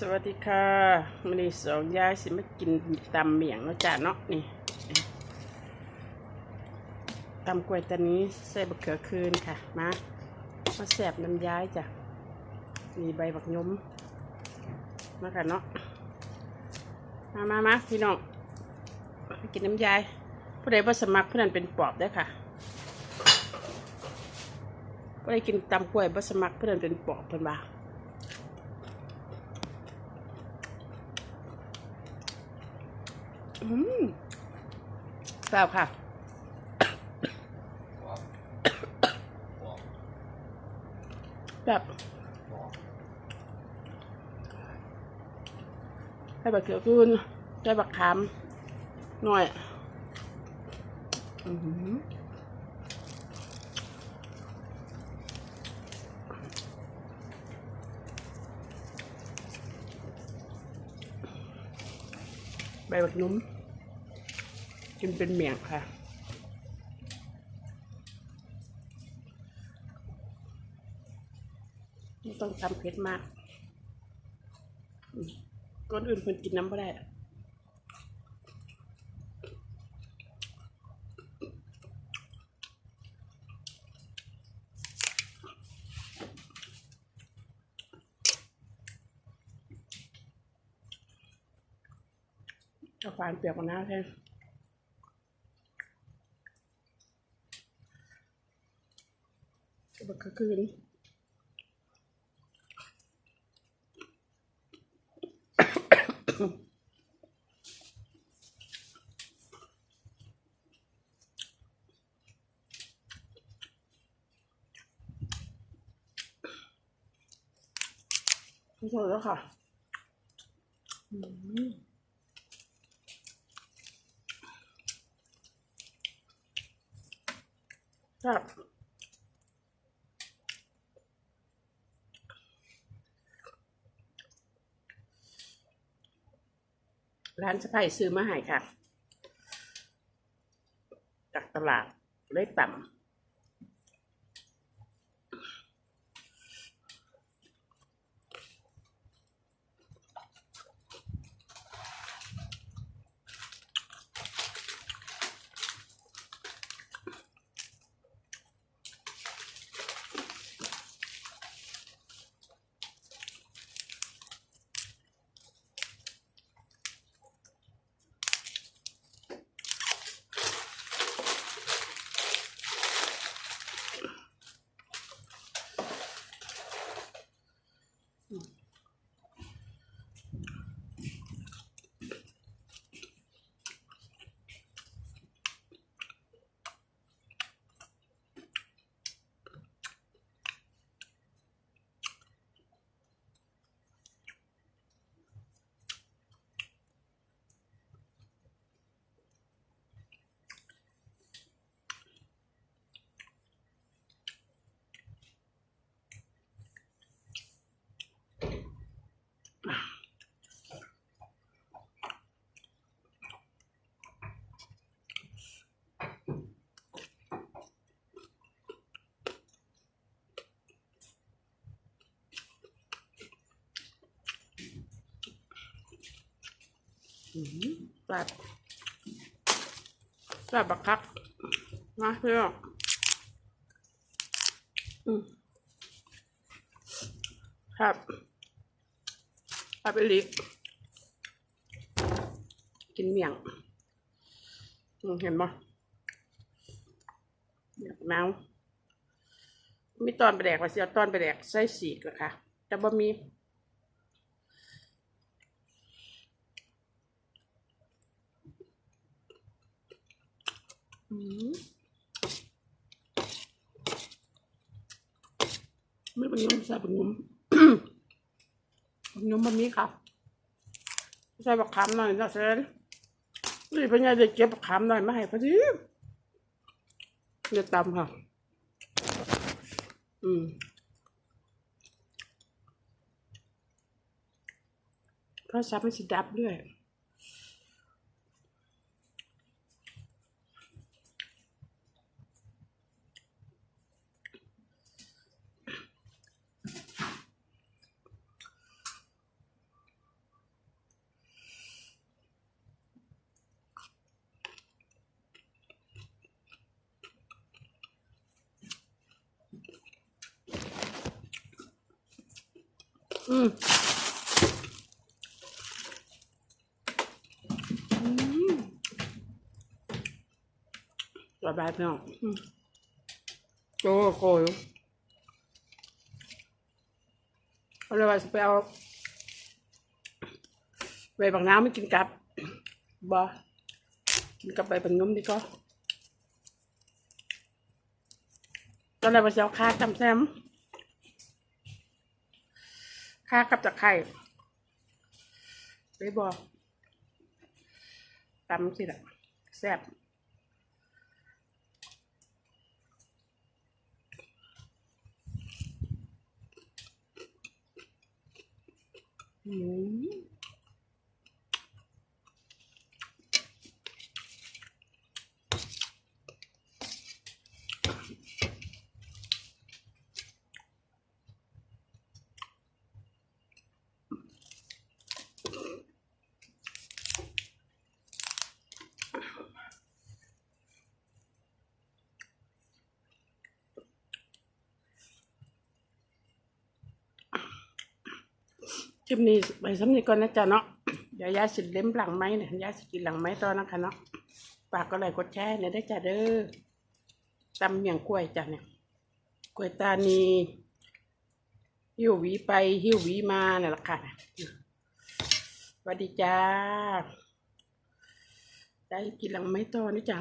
สวัสดีค่ะมันนี้สองยายสิมากินตำเมียงเนาะจ้าเนาะนี่ตำกล้วยตานี้ใส่บะเขือคืนค่ะมามาแสบน้ำย้ายจ้ะมีใบบักยมมาค่ะเนาะมามามาพี่น้องกินน้ำยาย ผู้ใดบ่สมัครผู้นั้นเป็นปอบได้ค่ะผู้ใดกินตำกล้วยบ่สมัครผู้นั้นเป็นปอบเพิ่นว่า อืม แซ่บค่ะแบบให้บักเขียวขึ้นให้บักขามหน่อย อือ บบักนุ่มกินเป็นเมี่ยงค่ะไม่ต้องทำเผ็ดมากก้อนอื่นคนกินน้ำไม่ได้ เอาฟเปียกมาหน้าแทนบักคืนไม่สดแล้วค่ะ อืม ครับร้านสะพายซื้อมาให้ค่ะ จากตลาดเล็กต่ำ Mm. แบบแบบบักคักนะเพื่อนอืมครับครับไปลิกกินเมี่ยงเห็นปะเดี๋ยวน้ำมีตอนไปแดกว่าเสียตอนไปแดกใส่สีกอะค่ะแต่บ่มี ไม่เป็นยมใส่เป็นยมเป็นยมแบบนี้ครับใส่บักขามหน่อยนะเซนนี่เป็นไงเด็กเก็บบักขามหน่อยมาให้พอดีเดี๋ยวตำค่ะ อืมเพราะซับมันสิดับด้วย อืมอืมสบายพี่น้องอืมโจโกยเอาเลยว่าสิไปเอาใบบางน้ำไม่กินกับบอกินกับใบบางยมดีก็ตอนแรกว่าจะเอาข้าจำแซม ค่ากับตะไคร่ไปบอกตำสิละแซ่บอืม คลิปนี้ไปสำนีก่อนนะจ๊ะเนาะเดี๋ยวยายสิเล่มหลังไม้เนี่ยยายสิกินหลังไม้ตอนนะคะเนาะฝากก็เลยกดแชร์เนี่ยได้จ้ะเด้อตำเมียงกล้วยจ้ะเนี่ยกล้วยตานีหิวหวีไปหิวหวีมาเนี่ยละค่ะสวัสดีจ้าได้กินหลังไม้ตอนนะจ๊ะ